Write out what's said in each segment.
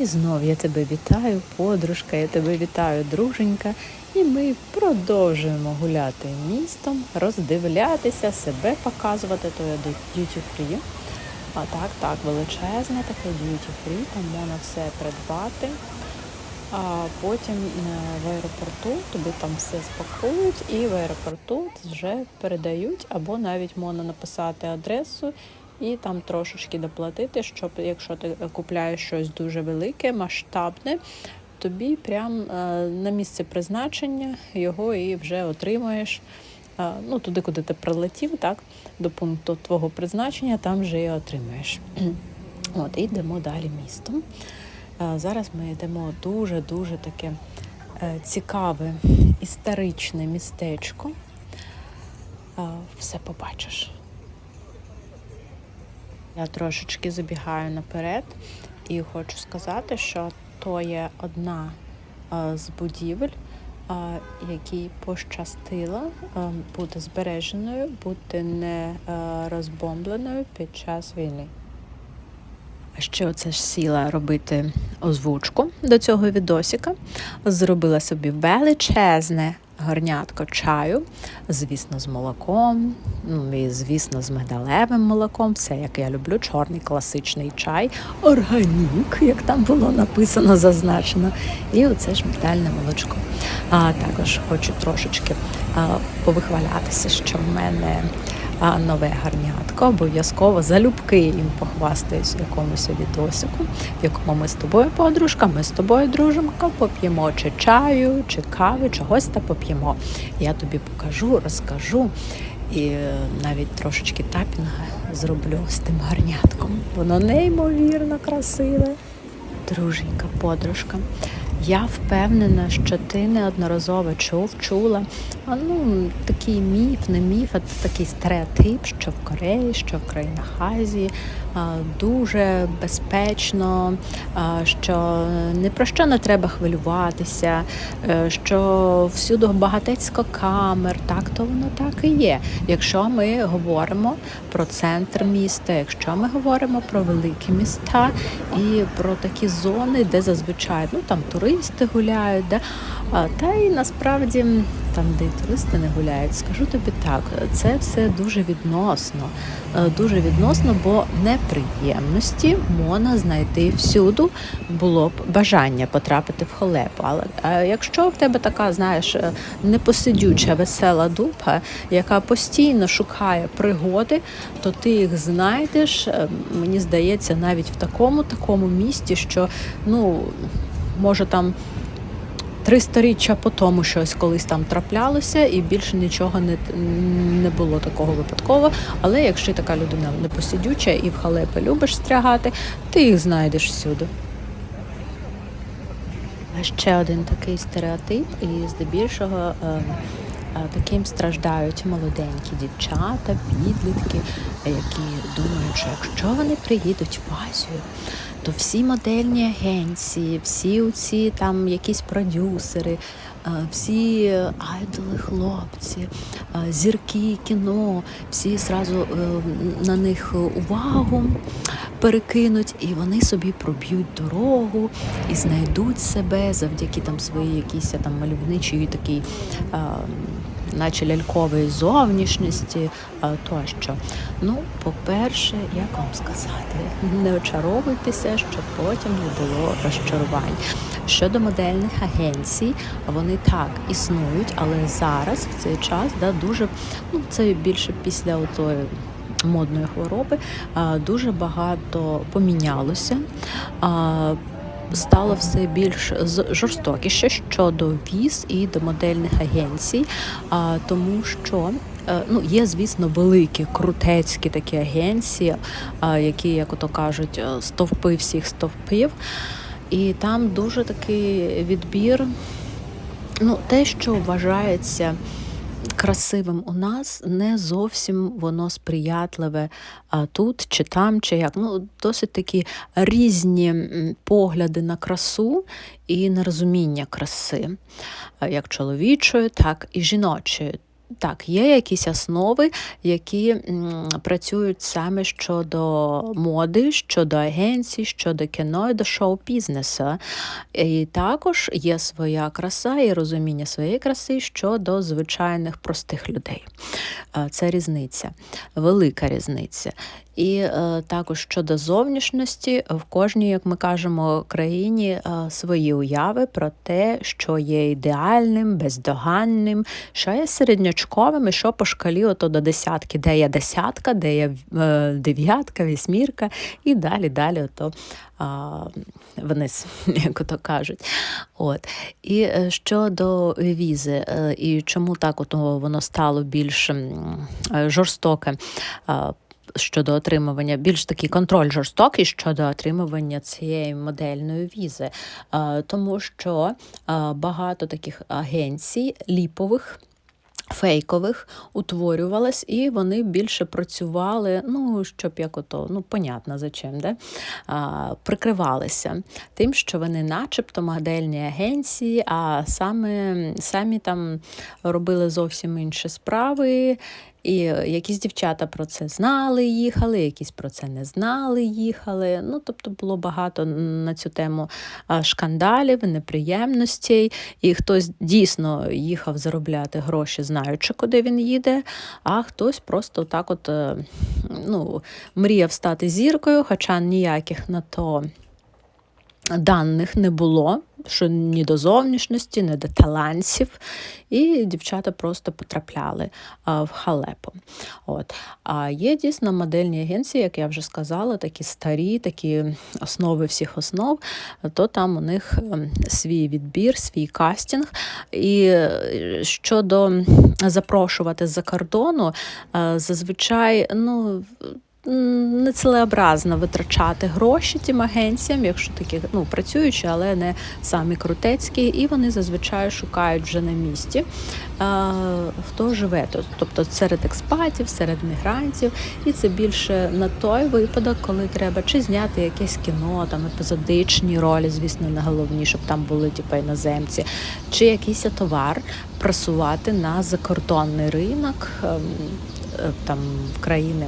І знов я тебе вітаю, подружка, я тебе вітаю, друженька. І ми продовжуємо гуляти містом, роздивлятися, себе показувати, то я до duty free. А так, так, величезне таке duty free, там можна все придбати. А потім е, в аеропорту тобі там все спакують, і в аеропорту вже передають, або навіть можна написати адресу і там трошечки доплатити, щоб якщо ти купляєш щось дуже велике, масштабне, тобі прям е, на місце призначення його і вже отримуєш. е, Ну, туди, куди ти прилетів, так, до пункту твого призначення, там вже і отримаєш. От, і йдемо далі містом. Е, Зараз ми йдемо дуже-дуже таке цікаве історичне містечко. Все побачиш. Я трошечки забігаю наперед і хочу сказати, що то є одна е, з будівель, е, якій пощастило е, бути збереженою, бути не розбомбленою під час війни. Ще оце ж сіла робити озвучку до цього відосика. Зробила собі величезне горнятко чаю, звісно, з молоком, ну і звісно, з мигдалевим молоком. Все, як я люблю, чорний класичний чай, органік, як там було написано, зазначено. І оце ж мигдальне молочко. А також хочу трошечки а, повихвалятися, що в мене а нове гарнятко. Обов'язково залюбки їм похвастаюсь в якомусь відосику, в якому ми з тобою, подружка, ми з тобою, дружимка, поп'ємо чи чаю, чи кави, чогось та поп'ємо. Я тобі покажу, розкажу. І навіть трошечки тапінга зроблю з тим гарнятком. Воно неймовірно красиве. Друженька, подружка. Я впевнена, що ти неодноразово чув, чула. А, ну, такий міф, не міф, а такий стереотип, що в Кореї, що в країнах Азії дуже безпечно, що ні про що не треба хвилюватися, е, що всюди багатецько камер. Так, то воно так і є. Якщо ми говоримо про центр міста, якщо ми говоримо про великі міста і про такі зони, де зазвичай ну там туристи гуляють, да? та й насправді там, де й туристи не гуляють, скажу тобі так, це все дуже відносно. Е, Дуже відносно, бо неприємності можна знайти всюди. Було б бажання потрапити в халепу. Але е, якщо в тебе така, знаєш, е, непосидюча, весела дупа, яка постійно шукає пригоди, то ти їх знайдеш, мені здається, навіть в такому такому місті, що ну може там. Три сторіччя по тому щось колись там траплялося, і більше нічого не, не було такого випадково. Але якщо така людина непосидюча і в халепи любиш стрягати, ти їх знайдеш всюди. Ще один такий стереотип, і здебільшого е, е, таким страждають молоденькі дівчата, підлітки, які думають, що якщо вони приїдуть в Азію, то всі модельні агенції, всі ці там якісь продюсери, е, всі айдоли, хлопці, е, зірки кіно, всі зразу е, на них увагу перекинуть, і вони собі проб'ють дорогу і знайдуть себе завдяки там своїй якійсь там мальовничій такій. Е, Наче лялькової зовнішності тощо. Ну, по-перше, як вам сказати, не очаровуйтеся, щоб потім не було розчарувань. Щодо модельних агенцій, вони так існують, але зараз в цей час да, дуже ну це більше після отої модної хвороби дуже багато помінялося. Стало все більш жорстокіше щодо віз і до модельних агенцій, тому що е, ну, є, звісно, великі крутецькі такі агенції, які, як ото кажуть, е, стовпи всіх стовпів. І там дуже такий відбір. Ну, те, що вважається красивим у нас, не зовсім воно сприятливе а, тут чи там, чи як. Ну, досить такі різні погляди на красу і на розуміння краси, як чоловічої, так і жіночої. Так, є якісь основи, які працюють саме щодо моди, щодо агенцій, щодо кіно і до шоу-бізнесу. І також є своя краса і розуміння своєї краси щодо звичайних простих людей. Е, Це різниця, велика різниця. І е, також щодо зовнішності, в кожній, як ми кажемо, країні е, свої уяви про те, що є ідеальним, бездоганним, що є середнячковим, і що по шкалі ото до десятки, де є десятка, де є е, дев'ятка, вісьмірка, і далі, далі ото а, вниз, як ото кажуть. От. І е, щодо візи, е, і чому так ото воно стало більш жорстоке. Щодо отримування, більш такий контроль жорстокий щодо отримування цієї модельної візи, тому що багато таких агенцій ліпових. Фейкових утворювалась, і вони більше працювали, ну, щоб як ото, ну, понятно за чим, де? А, прикривалися тим, що вони начебто модельні агенції, а саме, самі там робили зовсім інші справи. І якісь дівчата про це знали, їхали, якісь про це не знали, їхали. Ну, тобто було багато на цю тему шкандалів, неприємностей, і хтось дійсно їхав заробляти гроші, знаючи, куди він їде, а хтось просто так от е, ну, мріяв стати зіркою, хоча ніяких на то даних не було, що ні до зовнішності, ні до талантів, і дівчата просто потрапляли а, в халепу. От. А є дійсно модельні агенції, як я вже сказала, такі старі, такі основи всіх основ, то там у них ем, свій відбір, свій кастинг. І е, щодо запрошувати з-за кордону, е, зазвичай, ну нецелеобразно витрачати гроші тим агенціям, якщо такі ну, працюючі, але не самі крутецькі, і вони зазвичай шукають вже на місці, а, хто живе тут, тобто серед експатів, серед мігрантів, і це більше на той випадок, коли треба чи зняти якесь кіно, там епізодичні ролі, звісно, не головні, щоб там були типу, іноземці, чи якийсь товар просувати на закордонний ринок ем, е, там в країни.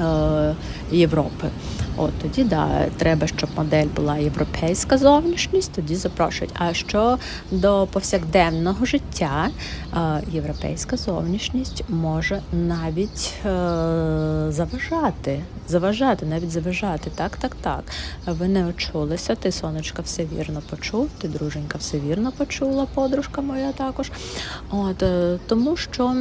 Е, Європи. От тоді да, треба, щоб модель була європейська зовнішність, тоді запрошують. А що до повсякденного життя, е, європейська зовнішність може навіть е, заважати, заважати, навіть заважати. Так, так, так. Ви не очулися, ти сонечка все вірно почув, ти друженька все вірно почула, подружка моя також. От тому що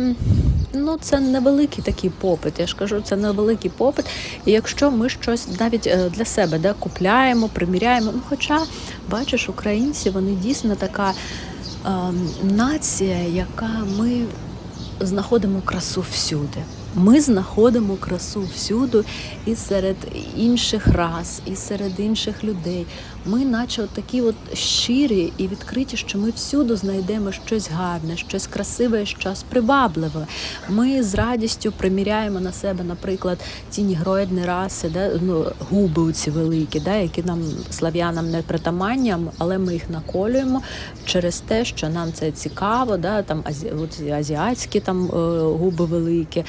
ну це невеликий такий попит. Я ж кажу, це невеликий попит. І якщо ми щось навіть е, для себе де купляємо, приміряємо, ну хоча бачиш, українці вони дійсно така е, нація, яка ми знаходимо красу всюди. Ми знаходимо красу всюди і серед інших рас, і серед інших людей. Ми, наче от такі от щирі і відкриті, що ми всюди знайдемо щось гарне, щось красиве, щось привабливе. Ми з радістю приміряємо на себе, наприклад, ті нігроїдні раси, да, ну, губи ці великі, да, які нам слав'янам не притаманні, але ми їх наколюємо через те, що нам це цікаво, да, там азі, от, азіатські там е, губи великі.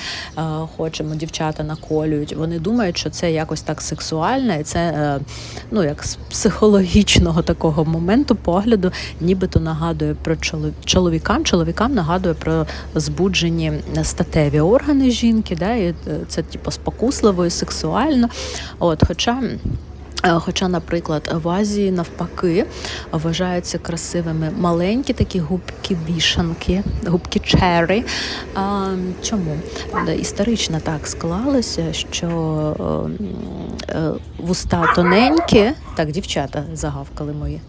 Хочемо, дівчата наколюють. Вони думають, що це якось так сексуально, і це е, ну як з психологічного такого моменту погляду, нібито нагадує про чоловікам. Чоловікам нагадує про збуджені статеві органи жінки, да, і е, це типу спокусливо і сексуально. От, хоча. Е, хоча, наприклад, в Азії навпаки вважаються красивими маленькі такі губки вішанки, губки черрі. А, Чому? Історично так склалося, що е, вуста тоненькі, так, дівчата загавкали мої.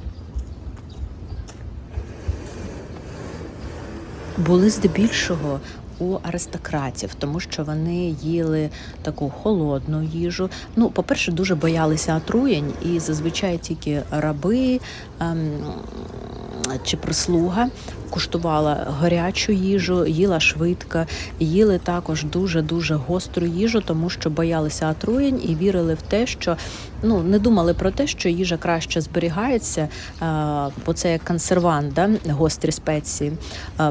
Були здебільшого у аристократів, тому що вони їли таку холодну їжу. Ну, по-перше, дуже боялися отруєнь, і зазвичай тільки раби ем, чи прислуга куштувала гарячу їжу, їла швидко, їли також дуже дуже гостру їжу, тому що боялися отруєнь і вірили в те, що ну не думали про те, що їжа краще зберігається, бо це як консервант, да? гострі спеції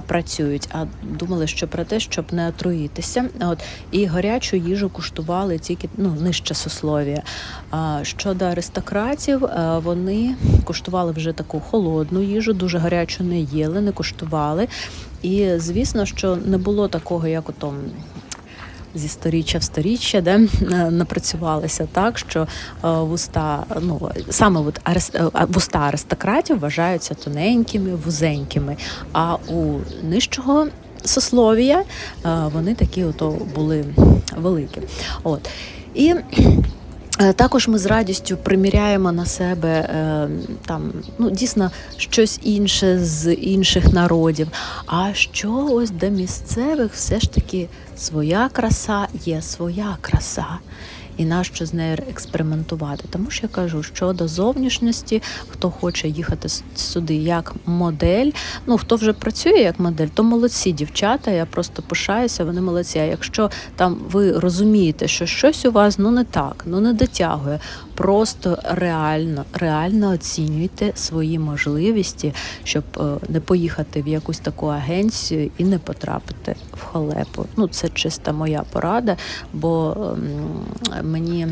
працюють. А думали, що про те, щоб не отруїтися. От і гарячу їжу куштували тільки ну нижче сословія. А щодо аристократів, вони куштували вже таку холодну їжу, дуже гарячу не їли, не куштували. І звісно, що не було такого, як ото зі сторіччя в сторіччя, де е, напрацювалися так, що е, вуста, ну саме от е, вуста аристократів вважаються тоненькими, вузенькими. А у нижчого сословія вони такі ото були великі. От. І Також ми з радістю приміряємо на себе е, там ну дійсно щось інше з інших народів. А що ось до місцевих все ж таки своя краса є своя краса. І нащо з нею експериментувати? Тому що я кажу, що до зовнішності, хто хоче їхати сюди як модель, ну хто вже працює як модель, то молодці дівчата. Я просто пишаюся, вони молодці. А якщо там ви розумієте, що щось у вас ну не так, ну не дотягує, просто реально, реально оцінюйте свої можливості, щоб е, не поїхати в якусь таку агенцію і не потрапити в халепу. Ну це чиста моя порада, бо ем, мені.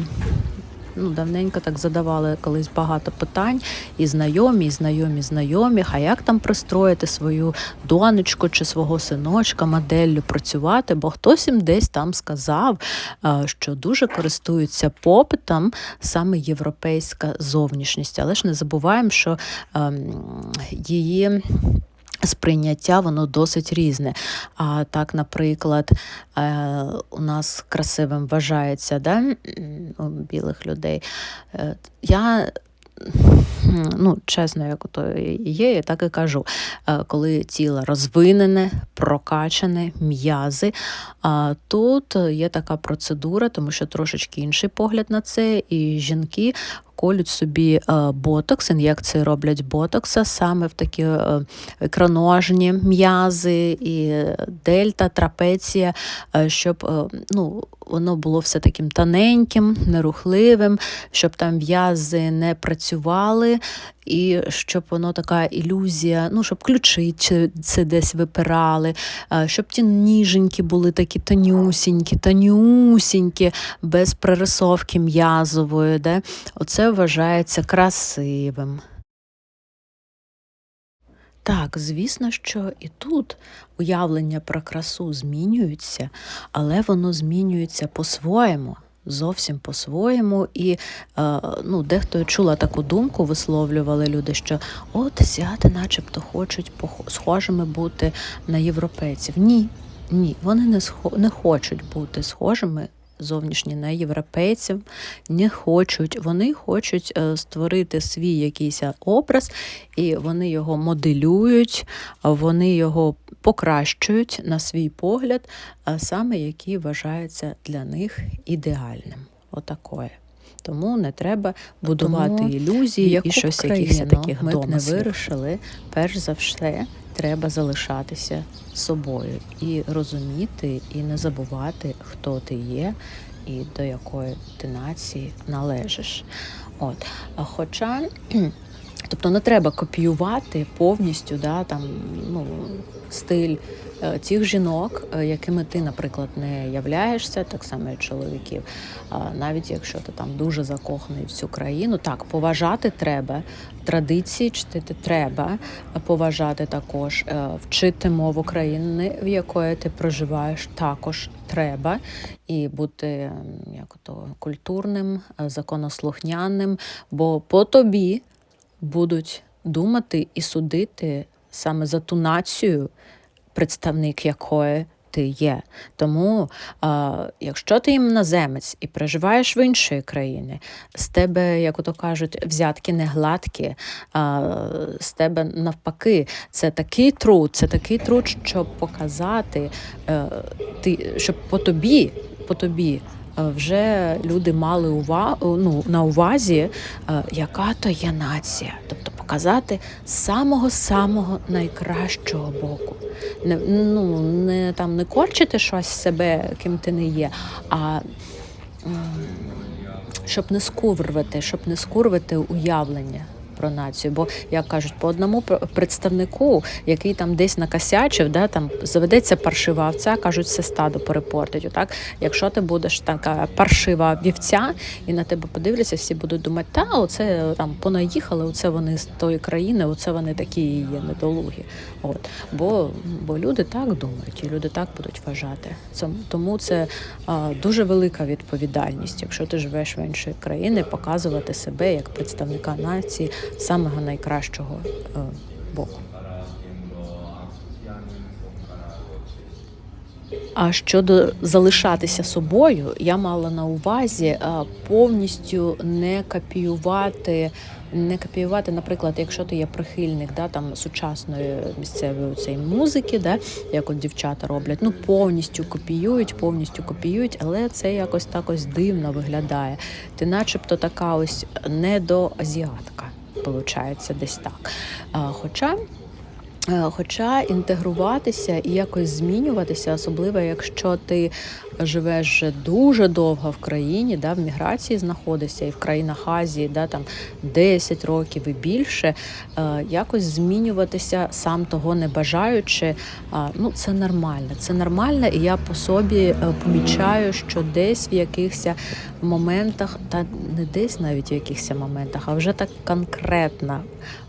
Ну, давненько так задавали колись багато питань, і знайомі, і знайомі, знайомі. А як там пристроїти свою донечку чи свого синочка моделлю працювати? Бо хтось їм десь там сказав, е, що дуже користуються попитом саме європейська зовнішність. Але ж не забуваємо, що ем, її. Сприйняття воно досить різне. А так, наприклад, е, у нас красивим вважається да, у білих людей. Е, Я ну, чесно, як то є, я так і кажу. Е, Коли тіло розвинене, прокачане, м'язи. Тут є така процедура, тому що трошечки інший погляд на це, і жінки. Колють собі е, ботокс, ін'єкції роблять ботокса саме в такі е, ікроножні м'язи і дельта, трапеція, е, щоб е, ну, воно було все таким тоненьким, нерухливим, щоб там м'язи не працювали, і щоб воно така ілюзія, ну, щоб ключиці це десь випирали, е, щоб ті ніженькі були такі тонюсінькі, тонюсінькі, без пририсовки м'язової. Де? Оце вважається красивим. Так, звісно, що і тут уявлення про красу змінюються, але воно змінюється по-своєму. Зовсім по-своєму, і е, ну, дехто чула таку думку, висловлювали люди, що от сяти, начебто хочуть схожими бути на європейців. Ні, ні, вони не, схо- не хочуть бути схожими зовнішні на європейців, не хочуть. Вони хочуть е, створити свій якийсь образ, і вони його моделюють, вони його покращують на свій погляд, а саме який вважається для них ідеальним. Отакое. Тому не треба будувати Тому ілюзії і щось якихось таких ми б не вирішили, перш за все, треба залишатися собою і розуміти, і не забувати, хто ти є і до якої ти нації належиш. От. Хоча. Тобто не треба копіювати повністю да, там, ну, стиль е, тих жінок, е, якими ти, наприклад, не являєшся, так само і чоловіків. Навіть якщо ти там дуже закоханий в цю країну, так, поважати треба, традиції чтити треба, поважати також, е, вчити мову країни, в якої ти проживаєш, також треба, і бути як то, культурним, е, законослухняним, бо по тобі будуть думати і судити саме за ту націю, представник якої ти є. Тому, а, якщо ти іноземець і проживаєш в іншої країни, з тебе, як ото кажуть, взятки не гладкі, а, з тебе навпаки, це такий труд, це такий труд, щоб показати, е, ти, щоб по тобі, по тобі. Е, Вже люди мали увагу ну, на увазі, е, яка то є нація, тобто показати самого-самого найкращого боку. Не, ну, не, там, не корчити щось себе, ким ти не є, а щоб не скурвити, щоб не скурвити уявлення. Про націю, бо як кажуть, по одному пр- представнику, який там десь накосячив, да, там заведеться паршива овця, кажуть, все стадо перепортить. Отак, якщо ти будеш така паршива вівця, і на тебе подивляться, всі будуть думати, та оце там понаїхали, оце вони з тої країни, оце вони такі є недолугі. От бо, бо люди так думають, і люди так будуть вважати. Це тому це а, дуже велика відповідальність, якщо ти живеш в іншій країні, показувати себе як представника нації самого найкращого е, боку. А щодо залишатися собою, я мала на увазі е, повністю не копіювати. Не копіювати, наприклад, якщо ти є прихильник да, там, сучасної місцевої цієї музики, да, як от дівчата роблять, ну повністю копіюють, повністю копіюють, але це якось так ось дивно виглядає. Ти начебто така ось недоазіатка, виходить, десь так. Хоча Хоча інтегруватися і якось змінюватися, особливо якщо ти живеш дуже довго в країні, да, в міграції знаходишся і в країнах Азії, да, там 10 років і більше, е, якось змінюватися сам того не бажаючи, ну це нормально. Це нормально, і я по собі е, помічаю, що десь в якихось моментах, та не десь навіть в якихось моментах, а вже так конкретно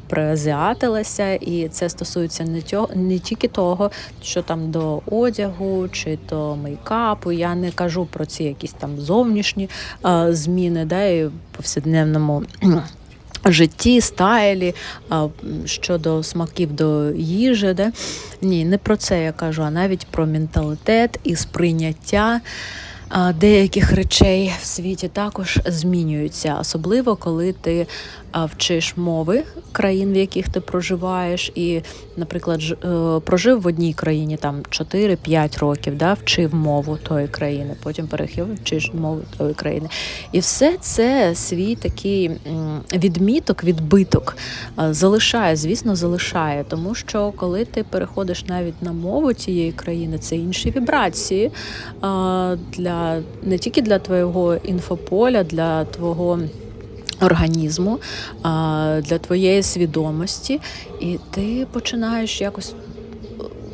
приазіатилася, і це стосується не тьо, не тільки того, що там до одягу чи до мейкапу. Я не кажу про ці якісь там зовнішні а, зміни, да, і повсякденному житті, стайлі, щодо смаків до їжі. Да? Ні, не про це я кажу, а навіть про менталітет і сприйняття. Деяких речей в світі також змінюються, особливо коли ти вчиш мови країн, в яких ти проживаєш, і, наприклад, ж- е, прожив в одній країні там 4-5 років, да, вчив мову тої країни, потім переїхав, вчиш мову тої країни. І все це свій такий відміток, відбиток е, залишає, звісно, залишає, тому що коли ти переходиш навіть на мову тієї країни, це інші вібрації е, для не тільки для твого інфополя, для твого організму, для твоєї свідомості, і ти починаєш якось.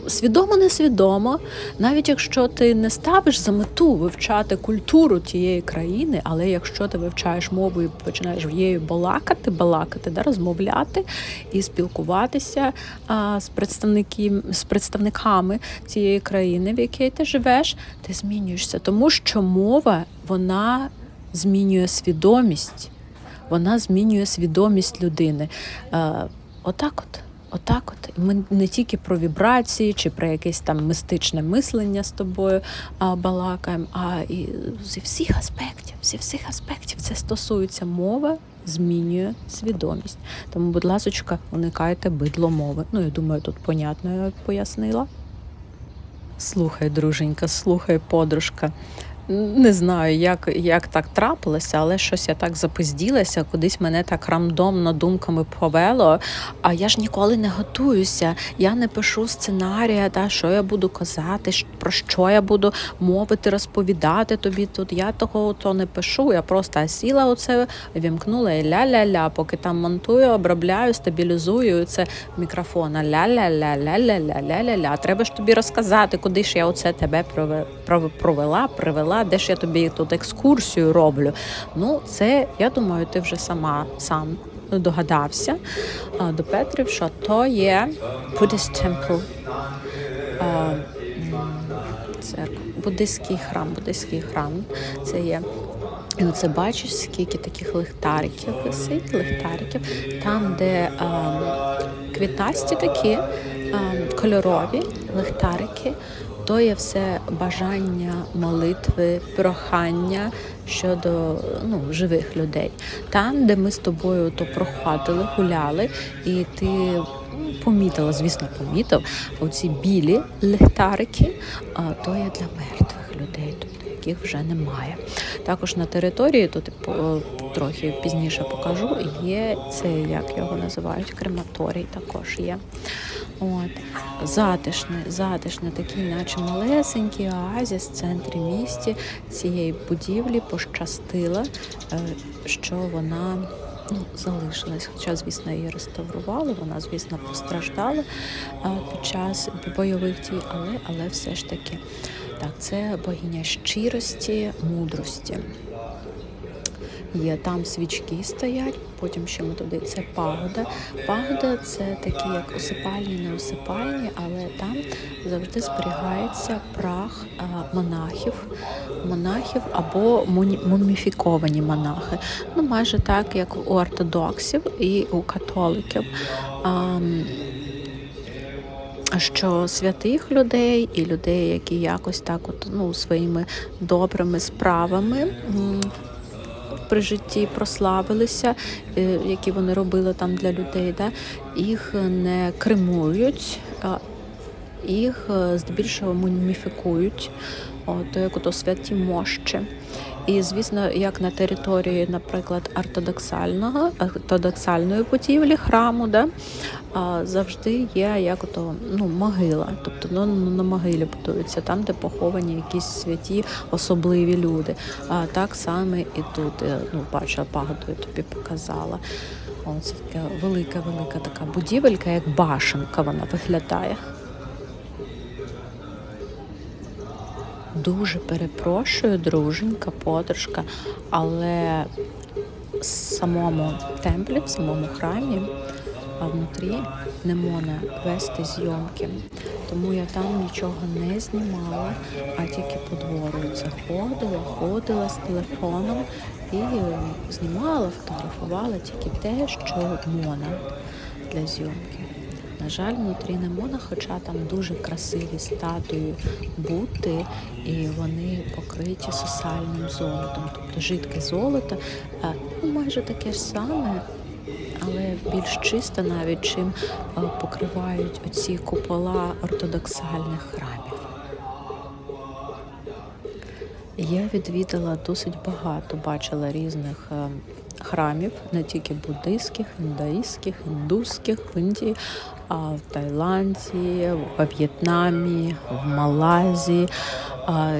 Свідомо, несвідомо, навіть якщо ти не ставиш за мету вивчати культуру тієї країни, але якщо ти вивчаєш мову і починаєш її балакати, балакати, да, розмовляти і спілкуватися а, з, представників, з представниками цієї країни, в якій ти живеш, ти змінюєшся, тому що мова вона змінює свідомість вона змінює свідомість людини. Е, отак от. Отак, от ми не тільки про вібрації чи про якесь там мистичне мислення з тобою а, балакаємо, а і зі всіх аспектів, зі всіх аспектів це стосується мова, змінює свідомість. Тому, будь ласочка, уникайте бидло мови. Ну, я думаю, тут понятно я пояснила. Слухай, друженька, слухай, подружка. Не знаю, як, як так трапилося, але щось я так запизділася, кудись мене так рандомно думками повело. А я ж ніколи не готуюся. Я не пишу сценарія, та, що я буду казати, про що я буду мовити, розповідати тобі тут. Я того то не пишу. Я просто сіла оце, вімкнула і ля-ля-ля, поки там монтую, обробляю, стабілізую це мікрофона. Ля-ля-ля-ля-ля-ля-ля-ля-ля. Треба ж тобі розказати, куди ж я оце тебе прове- пров- провела, привела, де ж я тобі тут екскурсію роблю. Ну, це я думаю, ти вже сама сам догадався до Петрів, що то є Buddhist Temple. А, церква, буддийський храм, буддийський храм. Це є. І оце бачиш, скільки таких лихтариків висить, лихтариків, там, де ем, квітасті такі ем, кольорові лихтарики, то є все бажання, молитви, прохання щодо ну, живих людей. Там, де ми з тобою то проходили, гуляли, і ти помітила, звісно, помітив оці білі лихтарики, а, то є для мертвих людей. Тобто яких вже немає. Також на території, тут е, трохи пізніше покажу, є це, як його називають, крематорій також є. От. Затишний, затишний, такий, наче малесенький оазіс в центрі місті цієї будівлі пощастило, е, що вона ну, залишилась. Хоча, звісно, її реставрували, вона, звісно, постраждала е, під час бойових дій, але, але все ж таки. Так, це богиня щирості, мудрості. Є там свічки стоять, потім ще ми туди. Це пагода. Пагода це такі, як осипальні, не осипальні, але там завжди зберігається прах а, монахів, монахів або муміфіковані монахи. Ну, майже так, як у ортодоксів і у католиків. Що святих людей і людей, які якось так, от ну своїми добрими справами при житті прославилися, е, які вони робили там для людей, да, їх не кремують, їх е, здебільшого муміфікують, от як ото святі мощі. І звісно, як на території, наприклад, ортодоксального ортодоксальної будівлі храму, да, завжди є як ото, ну, могила. Тобто ну, на могилі будуються, там, де поховані якісь святі особливі люди. А так само і тут, е, ну, пагоду я тобі показала. Оце така велика-велика така будівелька, як башенка вона виглядає. Дуже перепрошую, друженька, подружка, але в самому темплі, в самому храмі, а внутрі не можна вести зйомки. Тому я там нічого не знімала, а тільки по двору заходила, ходила з телефоном і знімала, фотографувала тільки те, що можна для зйомки. На жаль, внутрі не можна, хоча там дуже красиві статуї бути, і вони покриті сосальним золотом, тобто жидке золото, ну, майже таке ж саме, але більш чисте навіть чим покривають оці купола ортодоксальних храмів. Я відвідала досить багато, бачила різних е, храмів, не тільки буддийських, індуїстських, індуських в Індії, в Таїланді, в В'єтнамі, в Малайзії.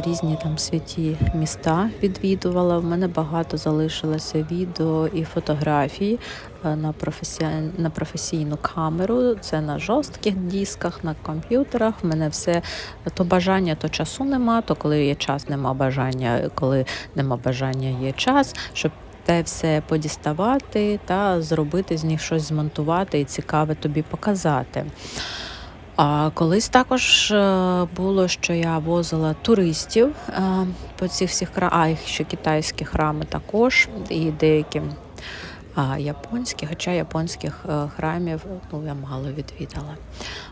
Різні там святі міста відвідувала. В мене багато залишилося відео і фотографій е, на професій- на професійну камеру. Це на жорстких дисках, на комп'ютерах. В мене все то бажання, то часу нема, то коли є час, нема бажання, коли нема бажання, є час, щоб те все подіставати та зробити з них щось змонтувати і цікаве тобі показати. А колись також е, було, що я возила туристів е, по цих всіх храмах, а їх ще китайські храми також, і деякі японські, хоча японських е, храмів ну, я мало відвідала.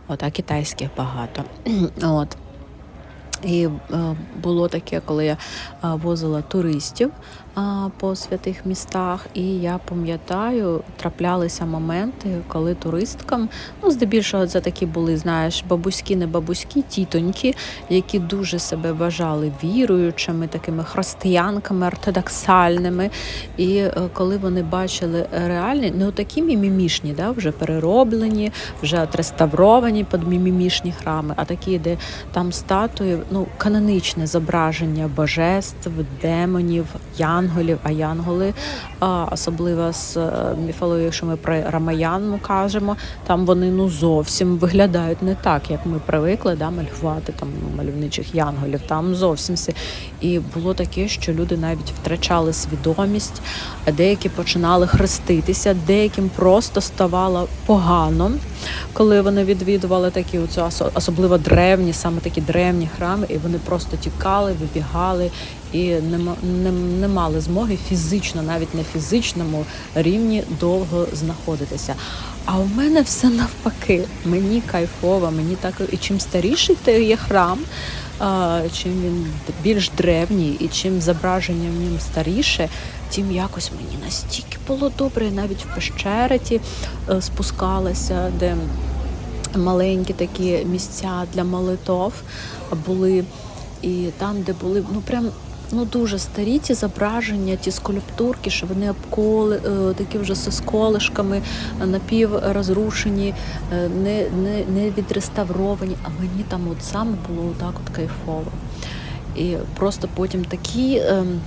От, а китайських багато. От. І було таке, коли я возила туристів по святих містах, і я пам'ятаю, траплялися моменти, коли туристкам, ну здебільшого це такі були, знаєш, бабуські, не бабуські, тітоньки, які дуже себе вважали віруючими, такими християнками ортодоксальними. І е, коли вони бачили реальні, не такі мімімішні, да, вже перероблені, вже отреставровані під мімімішні храми, а такі, де там статуї, ну, канонічне зображення божеств, демонів, янголів, а янголи, особливо з е, міфології, якщо ми про Рамаян ну, кажемо, там вони ну зовсім виглядають не так, як ми привикли да, малювати там мальовничих янголів. Там зовсім все. І було таке, що люди навіть втрачали свідомість, деякі починали хреститися, деяким просто ставало погано, коли вони відвідували такі осо- особливо древні, саме такі древні храми, і вони просто тікали, вибігали і не, мали змоги фізично, навіть на фізичному рівні довго знаходитися. А у мене все навпаки. Мені кайфово, мені так і чим старіший той є храм, чим він більш древній і чим зображення в ньому старіше, тим якось мені настільки було добре. Я навіть в пещереті е, спускалася, де маленькі такі місця для молитов були. І там, де були, ну прям ну дуже старі ті зображення, ті скульптурки, що вони обколи, е, такі вже з колишками, е, напіврозрушені, е, не, не, не відреставровані. А мені там от саме було так от кайфово. І просто потім такі. ем,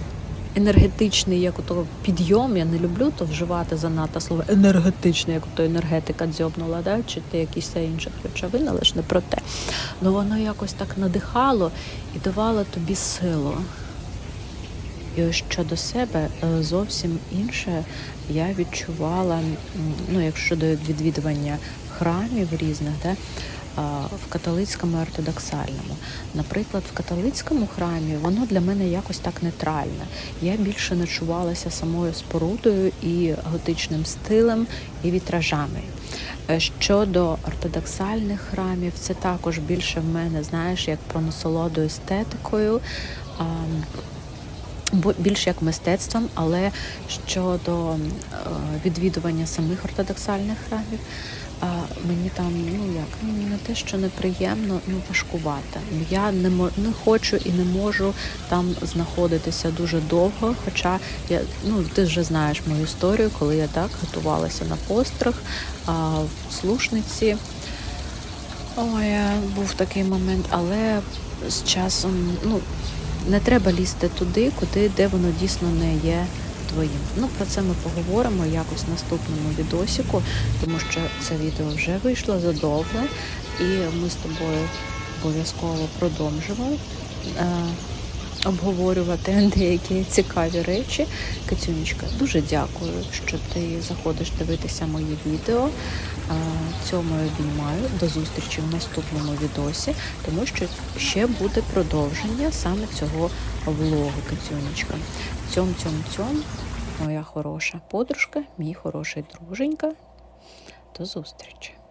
енергетичний, як ото підйом. Я не люблю то вживати занадто слово енергетичний, як ото енергетика дзьобнула, да? чи ти якісь інших речовин, але ж не про те. Ну воно якось так надихало і давало тобі силу. І щодо себе е, зовсім інше я відчувала, ну, якщо до відвідування храмів різних, де, в католицькому ортодоксальному. Наприклад, в католицькому храмі воно для мене якось так нейтральне. Я більше ночувалася самою спорудою і готичним стилем, і вітражами. Е, Щодо ортодоксальних храмів, це також більше в мене, знаєш, як про насолоду естетикою. Більш як мистецтвом, але щодо е, відвідування самих ортодоксальних храмів, а, мені там ну як ну, не те, що неприємно, ну важкувати. Я не не хочу і не можу там знаходитися дуже довго. Хоча я ну ти вже знаєш мою історію, коли я так готувалася на постриг а, в слушниці. Ой, е, був такий момент, але з часом ну, не треба лізти туди, куди, де воно дійсно не є твоїм. Ну, про це ми поговоримо якось в наступному відосіку, тому що це відео вже вийшло задовго, і ми з тобою обов'язково продовжимо е, обговорювати деякі цікаві речі. Катюнечка, дуже дякую, що ти заходиш дивитися мої відео. Е, Цьому я обіймаю. До зустрічі в наступному відосі, тому що ще буде продовження саме цього влогу, Катюнечка. Цьом, цьом, цьом, моя хороша подружка, мій хороший друженька. До зустрічі!